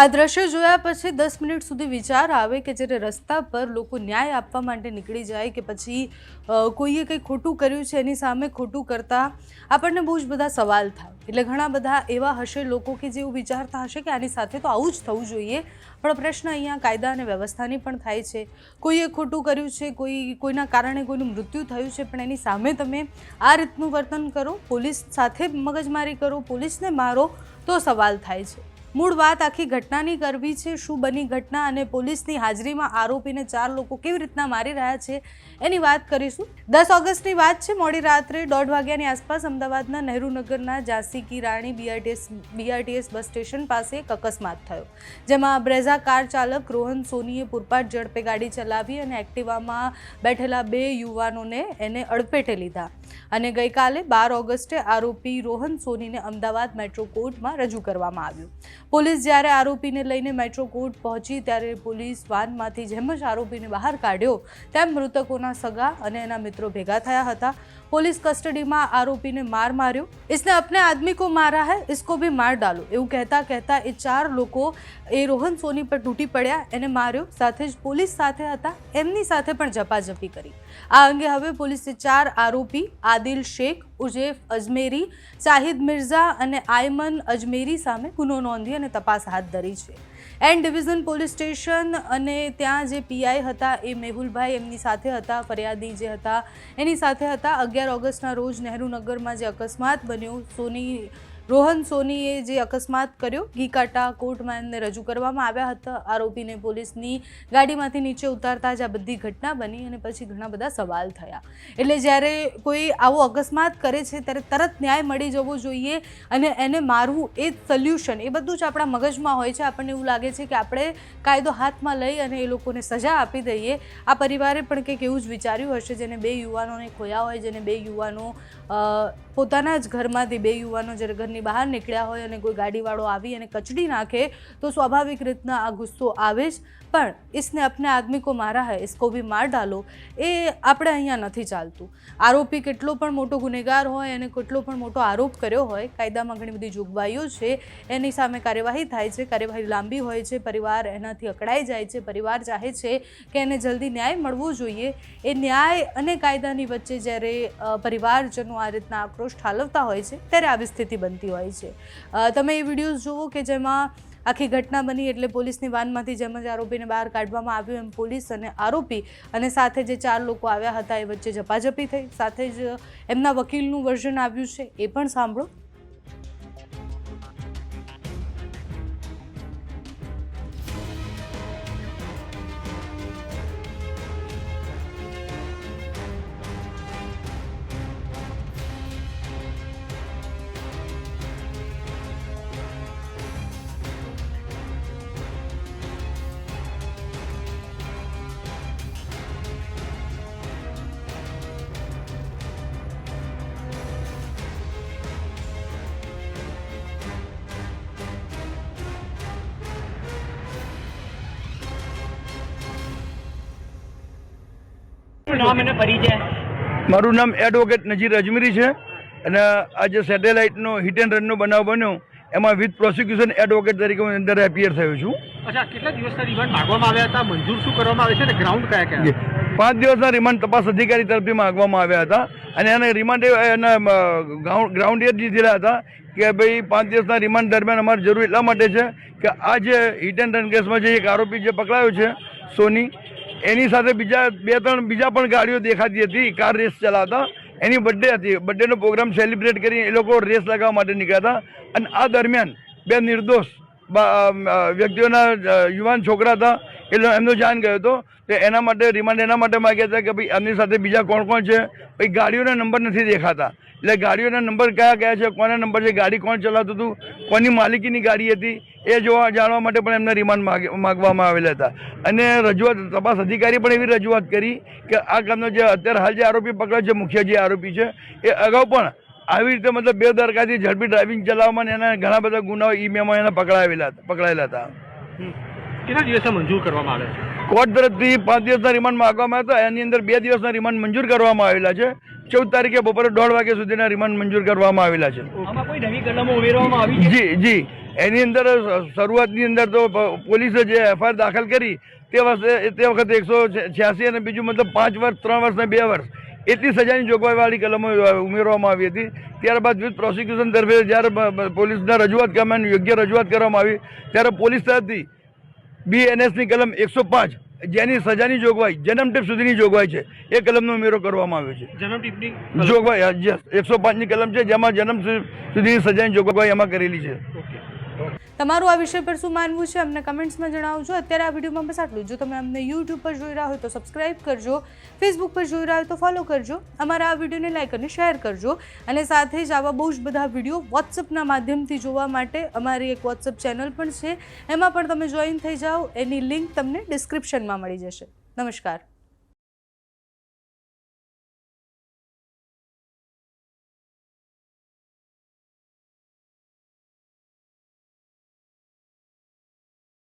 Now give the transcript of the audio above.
આ દ્રશ્ય જોયા પછી દસ મિનિટ સુધી વિચાર આવે કે જ્યારે રસ્તા પર લોકો ન્યાય આપવા માટે નીકળી જાય કે પછી કોઈએ કંઈ ખોટું કર્યું છે એની સામે ખોટું કરતાં, આપણને બહુ જ બધા સવાલ થાય. એટલે ઘણા બધા એવા હશે લોકો કે જેવું વિચારતા હશે કે આની સાથે તો આવું જ થવું જોઈએ, પણ પ્રશ્ન અહીંયા કાયદા અને વ્યવસ્થાની પણ થાય છે. કોઈએ ખોટું કર્યું છે, કોઈ, કોઈના કારણે કોઈનું મૃત્યુ થયું છે, પણ એની સામે તમે આ રીતનું વર્તન કરો, પોલીસ સાથે મગજમારી કરો, પોલીસને મારો, તો સવાલ થાય છે. મૂળ વાત આખી ઘટનાની કરવી છે, શું બની ઘટના અને પોલીસની હાજરીમાં આરોપીને ચાર લોકો કેવી રીતના મારી રહ્યા છે, એની વાત કરીશું. દસ ઓગસ્ટની વાત છે, મોડી રાત્રે દોઢ વાગ્યાની આસપાસ અમદાવાદના નહેરુનગરના Jhansi ki Rani BRTS BRTS bus station પાસે એક અકસ્માત થયો, જેમાં બ્રેઝા કાર ચાલક રોહન સોનીએ પૂરપાટ ઝડપે ગાડી ચલાવી અને એક્ટિવામાં બેઠેલા બે યુવાનોને એને અડફેટે લીધા. અને ગઈકાલે બાર ઓગસ્ટે આરોપી રોહન સોનીને અમદાવાદ મેટ્રો કોર્ટમાં રજૂ કરવામાં આવ્યું. પોલીસ જ્યારે આરોપીને લઈને મેટ્રો કોર્ટ પહોંચી ત્યારે પોલીસ વાનમાંથી જેમ જ આરોપીને બહાર કાઢ્યો, તેમ મૃતકોના સગા અને એના મિત્રો ભેગા થયા હતા. પોલીસ કસ્ટડીમાં આરોપીને માર માર્યો. ઇસને અપને આદમી કો મારા હૈ, ઇસકો ભી માર ડાલો. એવું કહેતા કહેતા એ ચાર લોકો એ રોહન સોની પર તૂટી પડ્યા, એને માર્યો. સાથે જ પોલીસ સાથે હતા, એમની સાથે પણ ઝપાઝપી કરી. આ અંગે હવે પોલીસે ચાર આરોપી, આદિલ શેખ ઉજેફ અજમેરી શાહિદ મિર્ઝા અને આયમન અજમેરી સામે ગુનો નોંધી અને તપાસ હાથ ધરી છે. એન્ડ ડિવિઝન પોલીસ સ્ટેશન અને ત્યાં જે પીઆઈ હતા એ મેહુલભાઈ એમની સાથે હતા, ફરિયાદી જે હતા, એની સાથે હતા. અગિયાર ઓગસ્ટના રોજ નહેરુનગરમાં જે અકસ્માત બન્યો, સોની રોહન સોનીએ જે અકસ્માત કર્યો ઘીકાટા કોર્ટમાં એમને રજૂ કરવામાં આવ્યા હતા. આરોપીને પોલીસની ગાડીમાંથી નીચે ઉતારતા જ આ બધી ઘટના બની અને પછી ઘણા બધા સવાલ થયા. એટલે જ્યારે કોઈ આવો અકસ્માત કરે છે, ત્યારે તરત ન્યાય મળી જવો જોઈએ અને એને મારવું એ જ સોલ્યુશન એ બધું જ આપણા મગજમાં હોય છે. આપણને એવું લાગે છે કે આપણે કાયદો હાથમાં લઈ અને એ લોકોને સજા આપી દઈએ. આ પરિવારે પણ કંઈક એવું જ વિચાર્યું હશે, જેને બે યુવાનોને ખોયા હોય, જેને બે યુવાનો પોતાના જ ઘરમાંથી બે યુવાનો જ્યારે ઘરની બહાર નીકળ્યા હોય અને કોઈ ગાડીવાળો આવી અને કચડી નાખે, તો સ્વાભાવિક રીતના આ ગુસ્સો આવે જ. પણ ઇસને અપને આદમી કો મારા હૈ, ઇસકો ભી માર ડાલો. એ આપણે અહીંયા નથી ચાલતું. આરોપી કેટલો પણ મોટો ગુનેગાર હોય અને કેટલો પણ મોટો આરોપ કર્યો હોય, કાયદામાં ઘણી બધી જોગવાઈઓ છે. એની સામે કાર્યવાહી થાય છે, કાર્યવાહી લાંબી હોય છે, પરિવાર એનાથી અકળાઈ જાય છે, પરિવાર ચાહે છે કે એને જલ્દી ન્યાય મળવો જોઈએ. એ ન્યાય અને કાયદાની વચ્ચે જ્યારે પરિવારજનો આ રીતના આક્રોશ ઠાલવતા હોય છે, ત્યારે આવી સ્થિતિ બનતી હોય છે. તમે એ વિડીયોઝ જુઓ કે જેમાં આખી ઘટના બની એટલે પોલીસની વાનમાંથી જેમ જ આરોપીને બહાર કાઢવામાં આવ્યું એમ પોલીસ અને આરોપી અને સાથે જે ચાર લોકો આવ્યા હતા એ વચ્ચે ઝપાઝપી થઈ. સાથે જ એમના વકીલનું વર્ઝન આવ્યું છે, એ પણ સાંભળો. નામ અને પરિચય. મારું નામ એડવોકેટ નજીર અજમેરી છે અને આ જે સેટેલાઇટનો હિટ એન્ડ રનનો બનાવ બન્યો એમાં વિથ પ્રોસિક્યુશન એડવોકેટ તરીકે હું અંદર એપિયર થયો છું. અચ્છા કેટલા દિવસના રિમાન્ડ માંગવામાં આવ્યા હતા? મંજૂર શું કરવામાં આવે છે અને ગ્રાઉન્ડ કયા કયા? પાંચ દિવસના રિમાન્ડ તપાસ અધિકારી તરફથી માંગવામાં આવ્યા હતા અને એને રિમાન્ડ એ- એના ગ્રાઉન્ડ ગ્રાઉન્ડ એ જ લીધેલા હતા કે ભાઈ પાંચ દિવસના રિમાન્ડ દરમિયાન અમારે જરૂર એટલા માટે છે કે આ જે હિટ એન્ડ રન કેસમાં જે એક આરોપી જે પકડાયો છે સોની એની સાથે બીજા બે ત્રણ બીજા પણ ગાડીઓ દેખાતી હતી, કાર રેસ ચલાવતા. એની બર્થડે હતી. બર્થડેનો પ્રોગ્રામ સેલિબ્રેટ કરી એ લોકો રેસ લગાવવા માટે નીકળ્યા હતા. અને આ દરમિયાન બે નિર્દોષ વ્યક્તિઓના યુવાન છોકરા હતા. એટલે એમનો જાન ગયો હતો. તો એના માટે રિમાન્ડ એના માટે માગ્યા હતા કે ભાઈ એમની સાથે બીજા કોણ કોણ છે? ભાઈ ગાડીઓના નંબર નથી દેખાતા. એટલે ગાડીઓના નંબર કયા કયા છે? કોના નંબર છે? ગાડી કોણ ચલાવતું હતું? કોની માલિકીની ગાડી હતી? એ જોવા જાણવા માટે પણ એમને રિમાન્ડ માગ- માગવામાં આવેલા હતા. અને રજૂઆત, તપાસ અધિકારી પણ એવી રજૂઆત કરી કે આ કામનો જે અત્યારે હાલ જે આરોપી પકડાયો છે, મુખ્ય જે આરોપી છે, એ અગાઉ પણ આવી રીતે મતલબ બે દરકાથી ઝડપી ડ્રાઇવિંગ ચલાવવામાં એના ઘણા બધા ગુનાઓ ઈમેમાં એને પકડાવેલા, પકડાયેલા હતા. કેટલા દિવસે મંજૂર કરવામાં આવે છે? કોર્ટ તરફથી પાંચ દિવસના રિમાન્ડ માંગવામાં હતા એની અંદર બે દિવસના રિમાન્ડ મંજૂર કરવામાં આવેલા છે. ચૌદ તારીખે બપોરે દોઢ વાગ્યા સુધીના રિમાન્ડ મંજૂર કરવામાં આવેલા છે. નવી કલમો ઉમેરવામાં આવી છે? જી જી. એની અંદર શરૂઆતની અંદર તો પોલીસે જે એફઆઈઆર દાખલ કરી તે વર્ષે તે વખતે એકસો છ્યાસી અને બીજું મતલબ પાંચ વર્ષ ત્રણ વર્ષ ને બે વર્ષ એટલી સજાની જોગવાઈવાળી કલમો ઉમેરવામાં આવી હતી. ત્યારબાદ વિવિધ પ્રોસિક્યુશન તરફે જ્યારે બ- રજૂઆત કરવામાં યોગ્ય રજૂઆત કરવામાં આવી ત્યારે પોલીસ તરફથી બીએનએસની કલમ એકસો પાંચ જેની સજાની જોગવાઈ જન્મટેપ સુધીની જોગવાઈ છે. એ કલમનો ઉમેરો કરવામાં આવ્યો છે. જન્મ ટીપની જોગવાઈ એકસો પાંચની કલમ છે જેમાં જન્મ સુધીની સજાની જોગવાઈ એમાં કરેલી છે. તમારું આ વિષય પર શું માનવું છે અમને કમેન્ટ્સમાં જણાવજો. અત્યારે આ વિડીયોમાં બસ આટલું જો. તમે અમને યુટ્યુબ પર જોઈ રહ્યા હોય તો સબસ્ક્રાઇબ કરજો ફેસબુક પર જોઈ રહ્યા હોય તો ફોલો કરજો, અમારા આ વિડીયોને લાઈક અને શેર કરજો અને સાથે જ આવા બહુ જ બધા વીડિયો વોટ્સઅપના માધ્યમથી જોવા માટે અમારી એક વોટ્સઅપ ચેનલ પણ છે. એમાં પણ તમે જોઈન થઈ જાઓ. એની લિંક તમને ડિસ્ક્રિપ્શનમાં મળી જશે. નમસ્કાર.